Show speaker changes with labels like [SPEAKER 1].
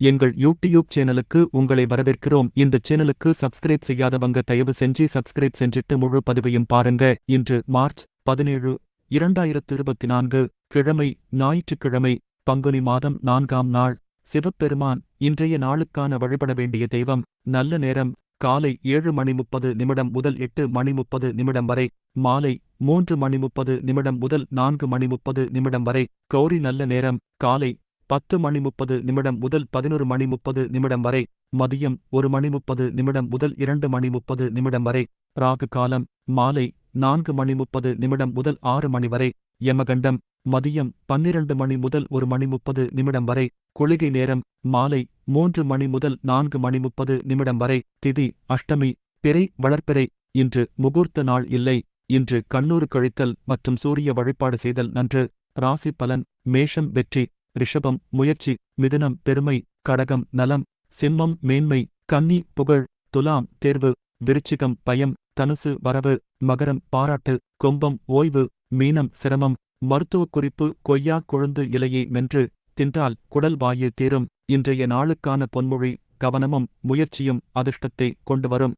[SPEAKER 1] எங்கள் யூடியூப் சேனலுக்கு உங்களை வரவேற்கிறோம். இந்த சேனலுக்கு சப்ஸ்கிரைப் செய்யாதவங்க தயவு செஞ்சு சப்ஸ்கிரைப் செஞ்சிட்டு முழு பதிவையும் பாருங்க. இன்று மார்ச் பதினேழு இரண்டாயிரத்து இருபத்தி நான்கு கிழமை ஞாயிற்றுக்கிழமை பங்குனி மாதம் நான்காம் நாள் சிவபெருமான் இன்றைய நாளுக்கான வழிபட வேண்டிய தெய்வம் நல்ல நேரம் காலை ஏழு மணி முப்பது நிமிடம் முதல் எட்டு மணி முப்பது நிமிடம் வரை மாலை மூன்று மணி முப்பது நிமிடம் முதல் நான்கு மணி முப்பது நிமிடம் வரை கௌரி நல்ல நேரம் காலை பத்து மணி முப்பது நிமிடம் முதல் பதினொரு மணி முப்பது நிமிடம் வரை மதியம் ஒரு மணி முப்பது நிமிடம் முதல் இரண்டு மணி முப்பது நிமிடம் வரை ராகு காலம் மாலை நான்கு மணி முப்பது நிமிடம் முதல் ஆறு மணி வரை யமகண்டம் மதியம் பன்னிரண்டு மணி முதல் ஒரு மணி முப்பது நிமிடம் வரை குளிகை நேரம் மாலை மூன்று மணி முதல் நான்கு மணி முப்பது நிமிடம் வரை திதி அஷ்டமி பிறை வளர்ப்பிறை இன்று முகூர்த்த நாள் இல்லை இன்று கண்ணூறு கழித்தல் மற்றும் சூரிய வழிபாடு செய்தல் நன்று ராசி பலன் மேஷம் வெற்றி ரிஷபம் முயற்சி மிதுனம் பெருமை கடகம் நலம் சிம்மம் மேன்மை கன்னி புகழ் துலாம் தேர்வு விருச்சிகம் பயம் தனுசு வரவு மகரம் பாராட்டு கொம்பம் ஓய்வு மீனம் சிரமம் மருத்துவக் குறிப்பு கொய்யா கொழுந்து இலையை மென்று தின்றால் குடல் வாயு தீரும் இன்றைய நாளுக்கான பொன்மொழி கவனமும் முயற்சியும் அதிர்ஷ்டத்தை கொண்டுவரும்